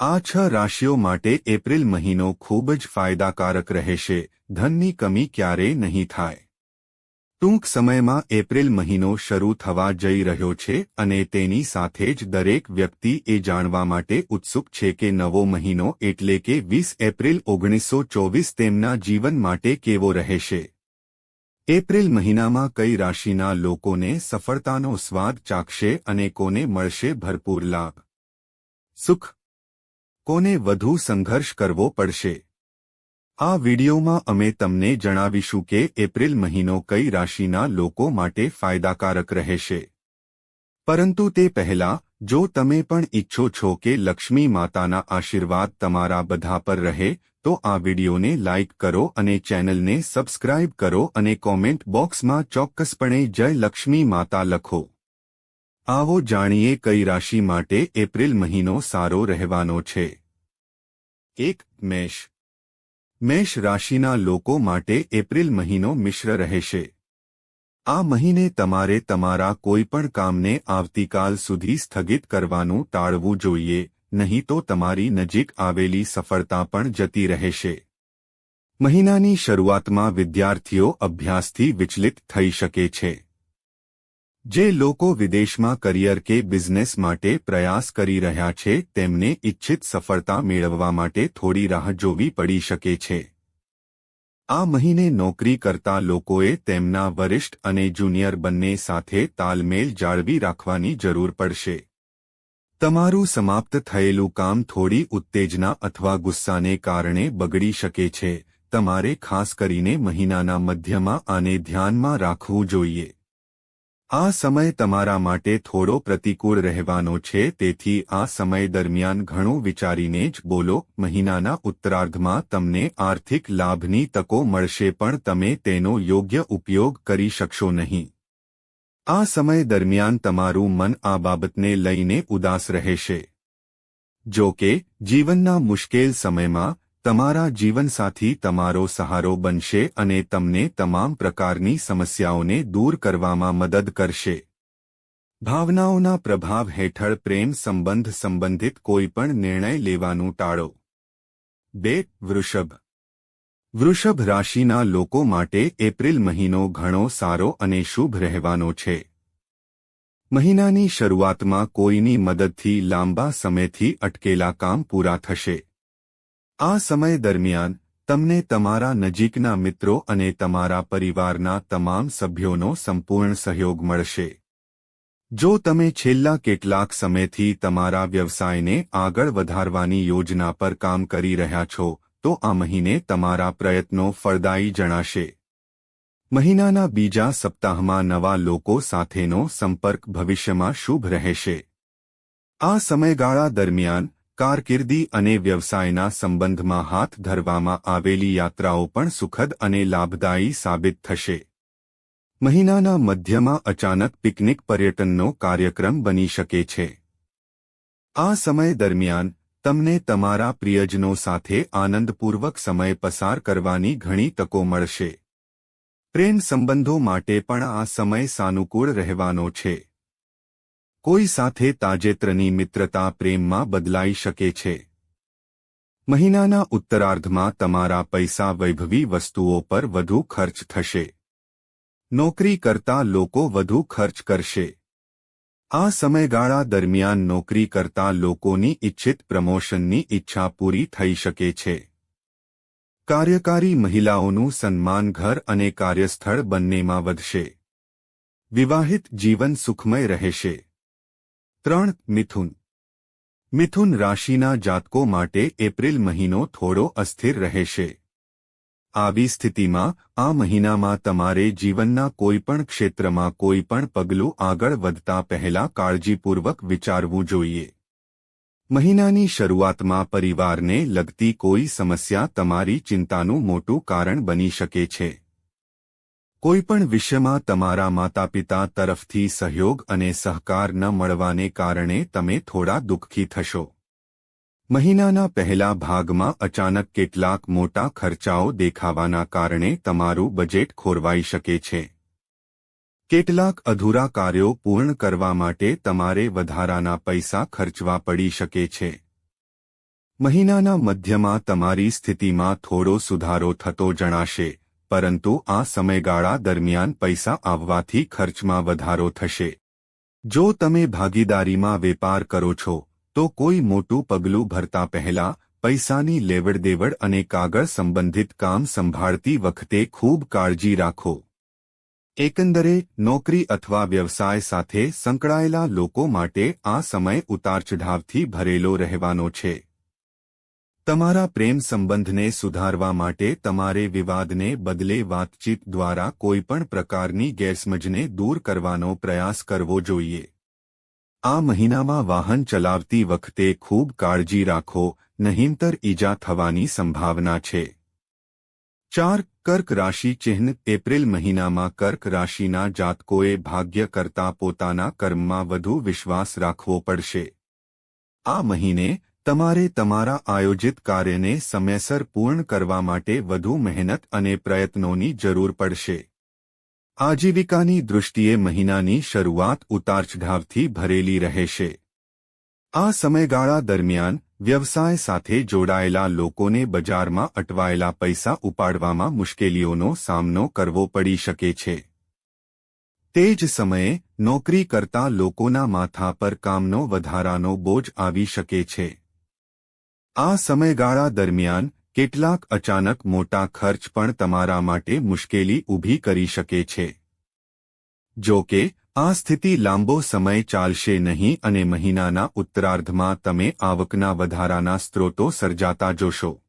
આ છ રાશિઓ માટે એપ્રિલ મહિનો ખૂબ જ ફાયદાકારક રહેશે, ધનની કમી ક્યારેય નહીં થાય. ટૂંક સમયમાં એપ્રિલ મહિનો શરૂ થવા જઈ રહ્યો છે અને તેની સાથે જ દરેક વ્યક્તિ એ જાણવા માટે ઉત્સુક છે કે નવો મહિનો એટલે કે વીસ એપ્રિલ ઓગણીસો ચોવીસ તેમના જીવન માટે કેવો રહેશે. એપ્રિલ મહિનામાં કઈ રાશિના લોકોને સફળતાનો સ્વાદ ચાખશે અને કોને મળશે ભરપૂર લાભ? સુખ કોને વધુ સંઘર્ષ કરવો પડશે? આ વિડિયોમાં અમે તમને જણાવીશું કે એપ્રિલ મહિનો કઈ રાશિના લોકો માટે ફાયદાકારક રહેશે. પરંતુ તે પહેલા, જો તમે પણ ઈચ્છો છો કે લક્ષ્મી માતાના આશીર્વાદ તમારા બધા પર રહે, તો આ વિડિયોને લાઇક કરો અને ચેનલને સબસ્ક્રાઇબ કરો અને કોમેન્ટ બોક્સમાં ચોક્કસપણે જય લક્ષ્મી માતા લખો. આવો જાણીએ કઈ રાશિ માટે એપ્રિલ મહિનો સારો રહેવાનો છે. એક, મેષ. મેષ રાશિના લોકો માટે એપ્રિલ મહિનો મિશ્ર રહેશે. આ મહિને તમારે તમારા કોઈપણ કામને આવતીકાલ સુધી સ્થગિત કરવાનું ટાળવું જોઈએ, નહીં તો તમારી નજીક આવેલી સફળતા પણ જતી રહેશે. મહિનાની શરૂઆતમાં વિદ્યાર્થીઓ અભ્યાસથી વિચલિત થઈ શકે છે. જે લોકો વિદેશમાં કરિયર કે બિઝનેસ માટે પ્રયાસ કરી રહ્યા છે, તેમને ઇચ્છિત સફળતા મેળવવા માટે થોડી રાહ જોવી પડી શકે છે. આ મહિને નોકરી કરતા લોકોએ તેમના વરિષ્ઠ અને જુનિયર બંને સાથે તાલમેલ જાળવી રાખવાની જરૂર પડશે. તમારું સમાપ્ત થયેલું કામ થોડી ઉત્તેજના અથવા ગુસ્સાને કારણે બગડી શકે છે. તમારે ખાસ કરીને મહિનાના મધ્યમાં આને ધ્યાનમાં રાખવું જોઈએ. આ સમય તમારા માટે થોડો પ્રતિકૂળ રહેવાનો છે, તેથી આ સમય દરમિયાન ઘણું વિચારીને જ બોલો, મહિનાના ઉત્તરાર્ધમાં તમને આર્થિક લાભની તકો મળશે, પણ તમે તેનો યોગ્ય ઉપયોગ કરી શકશો નહીં. આ સમય દરમિયાન તમારું મન આ બાબતને લઈને ઉદાસ રહેશે. જો કે, જીવનના મુશ્કેલ સમયમાં તમારા જીવનસાથી તમારો સહારો બનશે અને તમને તમામ પ્રકારની સમસ્યાઓને દૂર કરવામાં મદદ કરશે. ભાવનાઓના પ્રભાવ હેઠળ પ્રેમ સંબંધ સંબંધિત કોઈપણ નિર્ણય લેવાનું ટાળો. બે, વૃષભ. વૃષભ રાશિના લોકો માટે એપ્રિલ મહિનો ઘણો સારો અને શુભ રહેવાનો છે. મહિનાની શરૂઆતમાં કોઈની મદદથી લાંબા સમયથી અટકેલા કામ પૂરા થશે. આ સમય દરમિયાન, તમને તમારા નજીકના મિત્રો અને તમારા પરિવારના તમામ સભ્યોનો સંપૂર્ણ સહયોગ મળશે. જો તમે છેલ્લા કેટલાક સમયથી તમારા વ્યવસાયને આગળ વધારવાની યોજના પર કામ કરી રહ્યા છો, તો આ મહિને તમારા પ્રયત્નો ફળદાયી જણાશે. મહિનાના બીજા સપ્તાહમાં નવા લોકો સાથેનો સંપર્ક ભવિષ્યમાં શુભ રહેશે. આ સમયગાળા દરમિયાન કારકિર્દી અને વ્યવસાયના સંબંધમાં હાથ ધરવામાં આવેલી યાત્રાઓ પણ સુખદ અને લાભદાયી સાબિત થશે. મહિનાના મધ્યમાં અચાનક પિકનિક પર્યટનનો કાર્યક્રમ બની શકે છે. આ સમય દરમિયાન, તમને તમારા પ્રિયજનો સાથે આનંદપૂર્વક સમય પસાર કરવાની ઘણી તકો મળશે. પ્રેમ સંબંધો માટે પણ આ સમય સાનુકૂળ રહેવાનો છે. કોઈ સાથે તાજેતરની મિત્રતા પ્રેમમાં બદલાઈ શકે છે. મહિનાના ઉત્તરાર્ધમાં તમારા પૈસા વૈભવી વસ્તુઓ પર વધુ ખર્ચ થશે. નોકરી કરતા લોકો વધુ ખર્ચ કરશે. આ સમયગાળા દરમિયાન નોકરી કરતા લોકોની ઇચ્છિત પ્રમોશનની ઈચ્છા પૂરી થઈ શકે છે. કાર્યકારી મહિલાઓનું સન્માન ઘર અને કાર્યસ્થળ બંનેમાં વધશે. વિવાહિત જીવન સુખમય રહેશે. ત્રણ મિથુન. મિથુન રાશિના જાતકો માટે એપ્રિલ મહિનો થોડો અસ્થિર રહેશે. આવી સ્થિતિમાં આ મહિનામાં તમારે જીવનના કોઈપણ ક્ષેત્રમાં કોઈપણ પગલું આગળ વધતા પહેલા કાળજીપૂર્વક વિચારવું જોઈએ. મહિનાની શરૂઆતમાં પરિવારને લગતી કોઈ સમસ્યા તમારી ચિંતાનું મોટું કારણ બની શકે છે. કોઈપણ વિષયમાં તમારા માતાપિતા તરફથી સહયોગ અને સહકાર ન મળવાને કારણે તમે થોડા દુઃખી થશો. મહિનાના પહેલા ભાગમાં અચાનક કેટલાક મોટા ખર્ચાઓ દેખાવાના કારણે તમારું બજેટ ખોરવાઈ શકે છે. કેટલાક અધૂરા કાર્યો પૂર્ણ કરવા માટે તમારે વધારાના પૈસા ખર્ચવા પડી શકે છે. મહિનાના મધ્યમાં તમારી સ્થિતિમાં થોડો સુધારો થતો જણાશે. પરંતુ આ સમયગાળા દરમિયાન પૈસા આવવાથી ખર્ચમાં વધારો થશે. જો તમે ભાગીદારીમાં વેપાર કરો છો, તો કોઈ મોટું પગલું ભરતા પહેલા પૈસાની લેવડદેવડ અને કાગળ સંબંધિત કામ સંભાળતી વખતે ખૂબ કાળજી રાખો. એકંદરે, નોકરી અથવા વ્યવસાય સાથે સંકળાયેલા લોકો માટે આ સમય ઉતારચઢાવથી ભરેલો રહેવાનો છે. તમારા પ્રેમ સંબંધને સુધારવા માટે તમારે વિવાદને બદલે વાતચીત દ્વારા કોઈપણ પ્રકારની ગેરસમજને દૂર કરવાનો પ્રયાસ કરવો જોઈએ. આ મહિનામાં વાહન ચલાવતી વખતે ખૂબ કાળજી રાખો, નહીંતર ઈજા થવાની સંભાવના છે. ચાર, કર્ક રાશિ ચિહ્ન એપ્રિલ મહિનામાં કર્ક રાશિના જાતકોએ ભાગ્ય કરતા પોતાના કર્મમાં વધુ વિશ્વાસ રાખવો પડશે. આ મહિને તમારે તમારા આયોજિત કાર્યને સમયસર પૂર્ણ કરવા માટે વધુ મહેનત અને પ્રયત્નોની જરૂર પડશે. આજીવિકાની દૃષ્ટિએ મહિનાની શરૂઆત ઉતારચઢાવથી ભરેલી રહેશે. આ સમયગાળા દરમિયાન વ્યવસાય સાથે જોડાયેલા લોકોને બજારમાં અટવાયેલા પૈસા ઉપાડવામાં મુશ્કેલીઓનો સામનો કરવો પડી શકે છે. તે જ સમયે નોકરી કરતા લોકોના માથા પર કામનો વધારાનો બોજ આવી શકે છે. આ સમયગાળા દરમિયાન કેટલાક અચાનક મોટા ખર્ચ પણ તમારા માટે મુશ્કેલી ઊભી કરી શકે છે. જો કે, આ સ્થિતિ લાંબો સમય ચાલશે નહીં અને મહિનાના ઉત્તરાર્ધમાં તમે આવકના વધારાના સ્ત્રોતો સર્જાતા જોશો.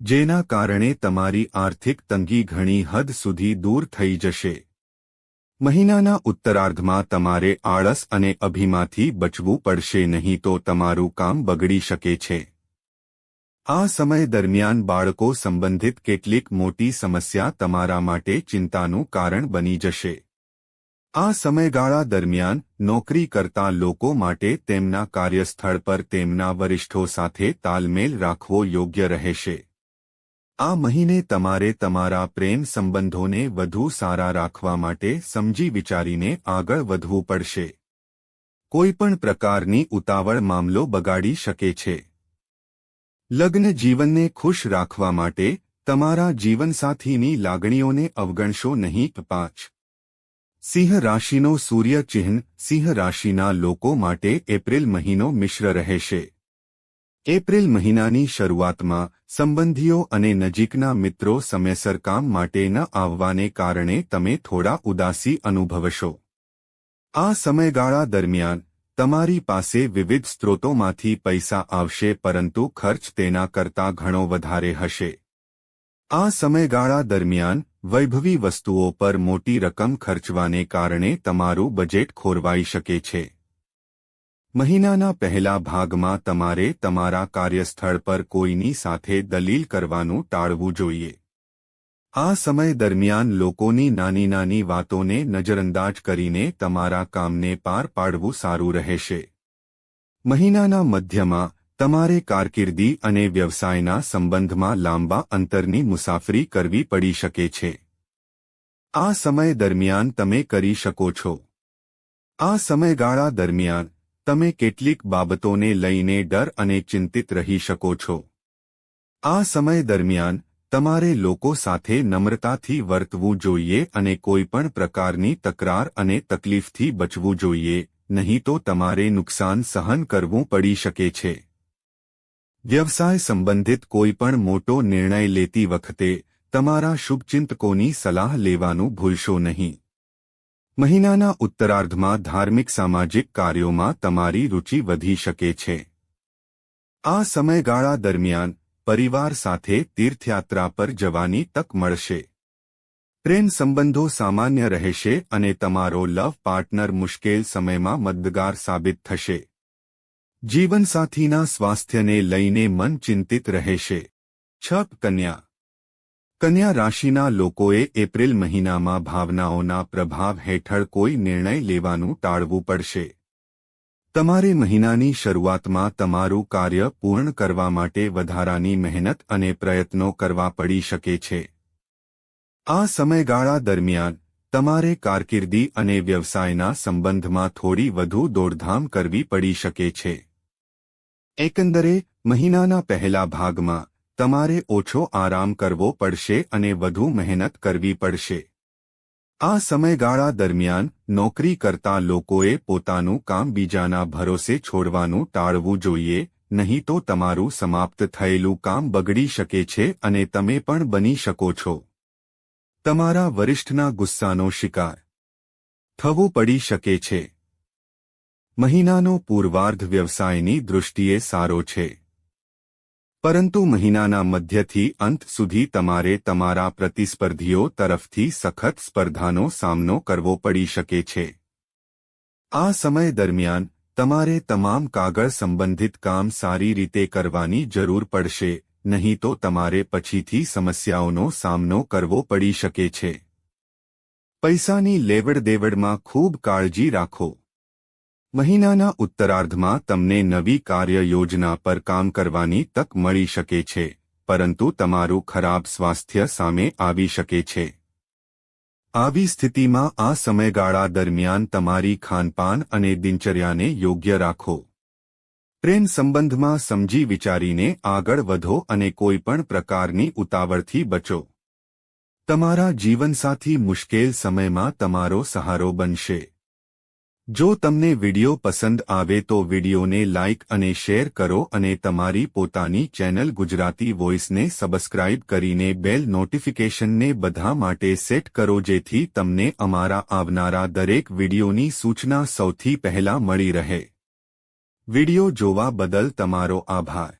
જેના કારણે તમારી આર્થિક તંગી ઘણી હદ સુધી દૂર થઈ જશે. મહિનાના ઉત્તરાર્ધમાં તમારે આળસ અને અભિમાંથી બચવું પડશે નહીં તો તમારું કામ બગડી શકે છે. આ સમય દરમિયાન બાળકો સંબંધિત કેટલીક મોટી સમસ્યા તમારા માટે ચિંતાનું કારણ બની જશે. આ સમયગાળા દરમિયાન નોકરી કરતા લોકો માટે તેમના કાર્યસ્થળ પર તેમના વરિષ્ઠો સાથે તાલમેલ રાખવો યોગ્ય રહેશે. આ મહિને તમારે તમારા પ્રેમ સંબંધોને વધુ સારા રાખવા માટે સમજી વિચારીને આગળ વધવું પડશે. કોઈપણ પ્રકારની ઉતાવળ મામલો બગાડી શકે છે. લગ્ન જીવનને ખુશ રાખવા માટે તમારા જીવનસાથીની લાગણીઓને અવગણશો નહીં, પાંચ. સિંહ રાશિનો સૂર્ય ચિહ્ન સિંહ રાશિના લોકો માટે એપ્રિલ મહિનો મિશ્ર રહેશે. એપ્રિલ મહિનાની શરૂઆતમાં સંબંધીઓ અને નજીકના મિત્રો સમયસર કામ માટે ન આવવાને કારણે તમે થોડા ઉદાસી અનુભવશો. આ સમયગાળા દરમિયાન તમારી પાસે વિવિધ સ્ત્રોતોમાંથી પૈસા આવશે પરંતુ ખર્ચ તેના કરતાં ઘણો વધારે હશે. આ સમયગાળા દરમિયાન, વૈભવી વસ્તુઓ પર મોટી રકમ ખર્ચવાને કારણે તમારું બજેટ ખોરવાઈ શકે છે. મહિનાના પહેલા ભાગમાં તમારે તમારા કાર્યસ્થળ પર કોઈની સાથે દલીલ કરવાનું ટાળવું જોઈએ. આ સમય દરમિયાન લોકોની નાની નાની વાતોને નજરઅંદાજ કરીને તમારા કામને પાર પાડવું સારું રહેશે. મહિનાના મધ્યમાં, તમારે કારકિર્દી અને વ્યવસાયના સંબંધમાં લાંબા અંતરની મુસાફરી કરવી પડી શકે છે. આ સમય દરમિયાન તમે કરી શકો છો. આ સમયગાળા દરમિયાન, તમે કેટલીક બાબતોને લઈને ડર અને ચિંતિત રહી શકો છો. આ સમય દરમિયાન તમારે લોકો સાથે નમ્રતાથી વર્તવું જોઈએ અને કોઈપણ પ્રકારની તકરાર અને તકલીફથી બચવું જોઈએ, નહીં તો તમારે નુકસાન સહન કરવું પડી શકે છે. વ્યવસાય સંબંધિત કોઈપણ મોટો નિર્ણય લેતી વખતે, તમારા શુભચિંતકોની સલાહ લેવાનું ભૂલશો નહીં. મહિનાના ઉત્તરાર્ધમાં ધાર્મિક સામાજિક કાર્યોમાં તમારી રુચિ વધી શકે છે. આ સમયગાળા દરમિયાન પરિવાર સાથે તીર્થયાત્રા પર જવાની તક મળશે. પ્રેમ સંબંધો સામાન્ય રહેશે અને તમારો લવ પાર્ટનર મુશ્કેલ સમયમાં મદદગાર સાબિત થશે. જીવનસાથીના સ્વાસ્થ્યને લઈને મન ચિંતિત રહેશે. છપ કન્યા. કન્યા રાશિના લોકોએ એપ્રિલ મહિનામાં ભાવનાઓના પ્રભાવ હેઠળ કોઈ નિર્ણય લેવાનું ટાળવું પડશે. તમારે મહિનાની શરૂઆતમાં તમારું કાર્ય પૂર્ણ કરવા માટે વધારાની મહેનત અને પ્રયત્નો કરવા પડી શકે છે. આ સમયગાળા દરમિયાન, તમારે કારકિર્દી અને વ્યવસાયના સંબંધમાં થોડી વધુ દોડધામ કરવી પડી શકે છે. એકંદરે, મહિનાના પહેલા ભાગમાં, તમારે ઓછો આરામ કરવો પડશે અને વધુ મહેનત કરવી પડશે. આ સમયગાળા દરમિયાન નોકરી કરતા લોકોએ પોતાનું કામ બીજાના ભરોસે છોડવાનું ટાળવું જોઈએ, નહીં તો તમારું સમાપ્ત થયેલું કામ બગડી શકે છે અને તમે પણ બની શકો છો. તમારા વરિષ્ઠના ગુસ્સાનો શિકાર. થવું પડી શકે છે. મહિનાનો પૂર્વાર્ધ વ્યવસાયની દૃષ્ટિએ સારો છે. પરંતુ મહિનાના મધ્યથી અંત સુધી તમારે તમારા પ્રતિસ્પર્ધીઓ તરફથી સખત સ્પર્ધાનો સામનો કરવો પડી શકે છે. આ સમય દરમિયાન, તમારે તમામ કાગળ સંબંધિત કામ સારી રીતે કરવાની જરૂર પડશે, નહીં તો તમારે પછીથી સમસ્યાઓનો સામનો કરવો પડી શકે છે. પૈસાની લેવડ દેવડમાં ખૂબ કાળજી રાખો. મહિનાના ઉત્તરાર્ધમાં તમને નવી કાર્ય યોજના પર કામ કરવાની તક મળી શકે છે, પરંતુ તમારું ખરાબ સ્વાસ્થ્ય સામે આવી શકે છે. આવી સ્થિતિમાં આ સમયગાળા દરમિયાન તમારી ખાનપાન અને દિનચર્યાને યોગ્ય રાખો. પ્રેમ સંબંધમાં સમજી વિચારીને આગળ વધો અને કોઈપણ પ્રકારની ઉતાવળથી બચો. તમારા જીવનસાથી મુશ્કેલ સમયમાં તમારો સહારો બનશે. જો તમને વિડિયો પસંદ આવે તો વિડિયોને લાઇક અને શેર કરો અને તમારી પોતાની ચેનલ ગુજરાતી વોઇસને સબસ્ક્રાઇબ કરીને બેલ નોટિફિકેશનને બધા માટે સેટ કરો જેથી તમને અમારા આવનારા દરેક વિડિયોની સૂચના સૌથી પહેલા મળી રહે. વિડિયો જોવા બદલ તમારો આભાર.